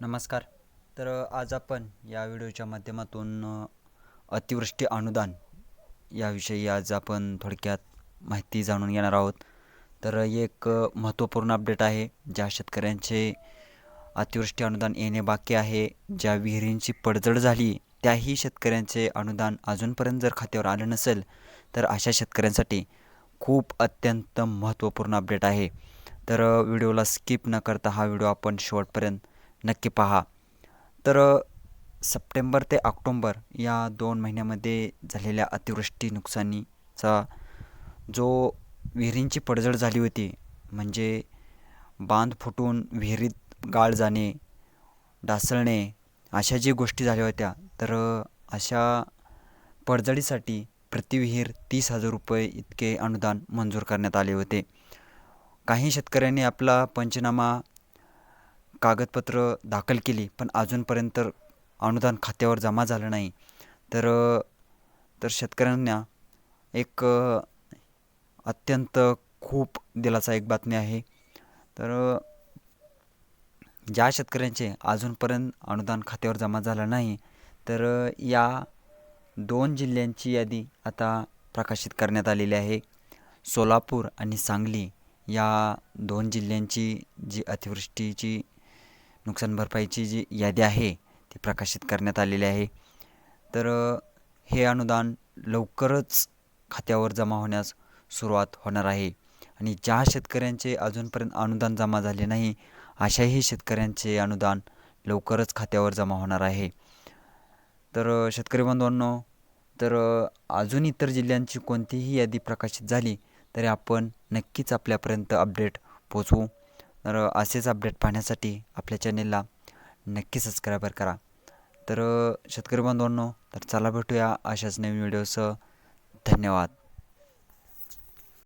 नमस्कार. तर आज आपण या व्हिडिओच्या माध्यमातून अतिवृष्टी अनुदान याविषयी आज आपण थोडक्यात माहिती जाणून घेणार आहोत. तर एक महत्त्वपूर्ण अपडेट आहे ज्या शेतकऱ्यांचे अतिवृष्टी अनुदान येणे बाकी आहे. ज्या विहिरींची पडझड झाली त्याही शेतकऱ्यांचे अनुदान अजूनपर्यंत जर खात्यावर आलं नसेल तर अशा शेतकऱ्यांसाठी खूप अत्यंत महत्त्वपूर्ण अपडेट आहे. तर व्हिडिओला स्किप न करता हा व्हिडिओ आपण शेवटपर्यंत नक्की पहा. तर सप्टेंबर ते ऑक्टोंबर या दोन महिन्यामध्ये झालेल्या अतिवृष्टी नुकसानीचा जो विहिरींची पडझड झाली होती म्हणजे बांध फुटून विहिरीत गाळ जाणे ढासळणे अशा जी गोष्टी झाल्या होत्या तर अशा पडझडीसाठी प्रति विहीर तीस हजार रुपये इतके अनुदान मंजूर करण्यात आले होते. काही शेतकऱ्यांनी आपला पंचनामा कागदपत्र दाखल केली पण अजूनपर्यंत अनुदान खात्यावर जमा झालं नाही. तर तर शेतकऱ्यांना एक अत्यंत खूप दिलासा एक बातमी आहे. तर ज्या शेतकऱ्यांचे अजूनपर्यंत अनुदान खात्यावर जमा झालं नाही तर या दोन जिल्ह्यांची यादी आता प्रकाशित करण्यात आलेली आहे. सोलापूर आणि सांगली या दोन जिल्ह्यांची जी अतिवृष्टीची नुकसान भरपाईची जी यादी आहे ती प्रकाशित करण्यात आलेली आहे. तर हे अनुदान लवकरच खात्यावर जमा होण्यास सुरुवात होणार आहे. आणि ज्या शेतकऱ्यांचे अजूनपर्यंत अनुदान जमा झाले नाही अशाही शेतकऱ्यांचे अनुदान लवकरच खात्यावर जमा होणार आहे. तर शेतकरी बांधवांनो तर अजून इतर जिल्ह्यांची कोणतीही यादी प्रकाशित झाली तरी आपण नक्कीच आपल्यापर्यंत अपडेट पोचवू तर असेच अपडेट पाहण्यासाठी आपल्या चॅनेलला नक्की सबस्क्राईबर करा. तर शेतकरी बांधवांनो तर चला भेटूया अशाच नवीन व्हिडिओसह. धन्यवाद.